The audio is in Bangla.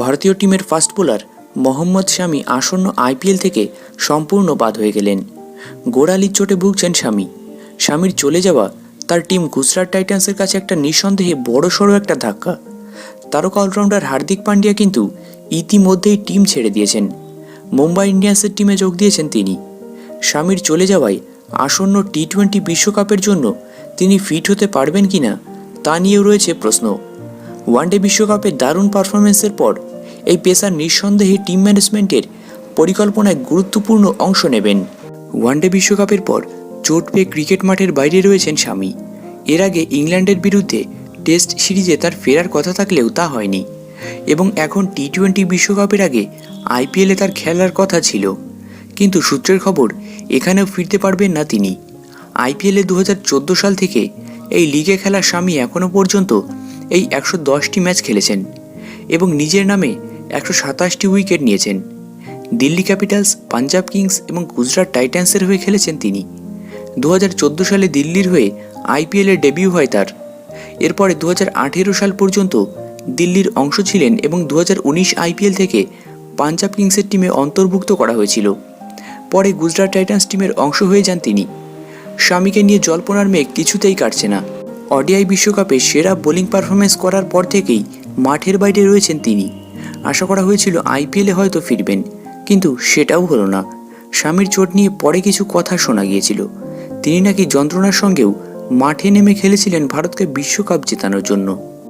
ভারতীয় টিমের ফাস্ট বোলার মোহাম্মদ শামি আসন্ন আইপিএল থেকে সম্পূর্ণ বাদ হয়ে গেলেন। গোড়ালির চোটে ভুগছেন স্বামী স্বামীর চলে যাওয়া তার টিম গুজরাট টাইটান্সের কাছে একটা নিঃসন্দেহে বড়সড় একটা ধাক্কা। তারকা অলরাউন্ডার হার্দিক পান্ডিয়া কিন্তু ইতিমধ্যেই টিম ছেড়ে দিয়েছেন। মুম্বাই ইন্ডিয়ান্সের টিমে যোগ দিয়েছেন তিনি। স্বামীর চলে যাওয়ায় আসন্ন টি টোয়েন্টি বিশ্বকাপের জন্য তিনি ফিট হতে পারবেন কিনা তা নিয়েও রয়েছে প্রশ্ন। ওয়ানডে বিশ্বকাপে দারুণ পারফরমেন্সের পর এই পেসার নিঃসন্দেহে টিম ম্যানেজমেন্টের পরিকল্পনায় গুরুত্বপূর্ণ অংশ নেবেন। ওয়ানডে বিশ্বকাপের পর চোট পেয়ে ক্রিকেট মাঠের বাইরে রয়েছেন স্বামী। এর আগে ইংল্যান্ডের বিরুদ্ধে টেস্ট সিরিজে তার ফেরার কথা থাকলেও তা হয়নি। এবং এখন টি টোয়েন্টি বিশ্বকাপের আগে আইপিএলে তার খেলার কথা ছিল। কিন্তু সূত্রের খবর, এখানেও ফিরতে পারবেন না তিনি। আইপিএলে দু হাজার চোদ্দ সাল থেকে এই লিগে খেলা স্বামী এখনও পর্যন্ত এই একশো দশটি ম্যাচ খেলেছেন। এবং নিজের নামে একশো সাতাশটি উইকেট নিয়েছেন। দিল্লি ক্যাপিটালস, পাঞ্জাব কিংস এবং গুজরাট টাইটান্সের হয়ে খেলেছেন তিনি। দু হাজার চোদ্দ সালে দিল্লির হয়ে আইপিএলে ডেবিউ হয় তার। এরপরে দু হাজার আঠেরো সাল পর্যন্ত দিল্লির অংশ ছিলেন এবং দু হাজার উনিশ আইপিএল থেকে পাঞ্জাব কিংসের টিমে অন্তর্ভুক্ত করা হয়েছিল। পরে গুজরাট টাইটান্স টিমের অংশ হয়ে যান তিনি। স্বামীকে নিয়ে জল্পনার মেঘ কিছুতেই কাটছে না। অডিআই বিশ্বকাপে সেরা বোলিং পারফরমেন্স করার পর থেকেই মাঠের বাইরে রয়েছেন তিনি। আশা করা হয়েছিল আইপিএলে হয়তো ফিরবেন, কিন্তু সেটাও হলো না। স্বামীর চোট নিয়ে পরে কিছু কথা শোনা গিয়েছিল। তিনি নাকি যন্ত্রণার সঙ্গেও মাঠে নেমে খেলেছিলেন ভারতকে বিশ্বকাপ জেতানোর জন্য।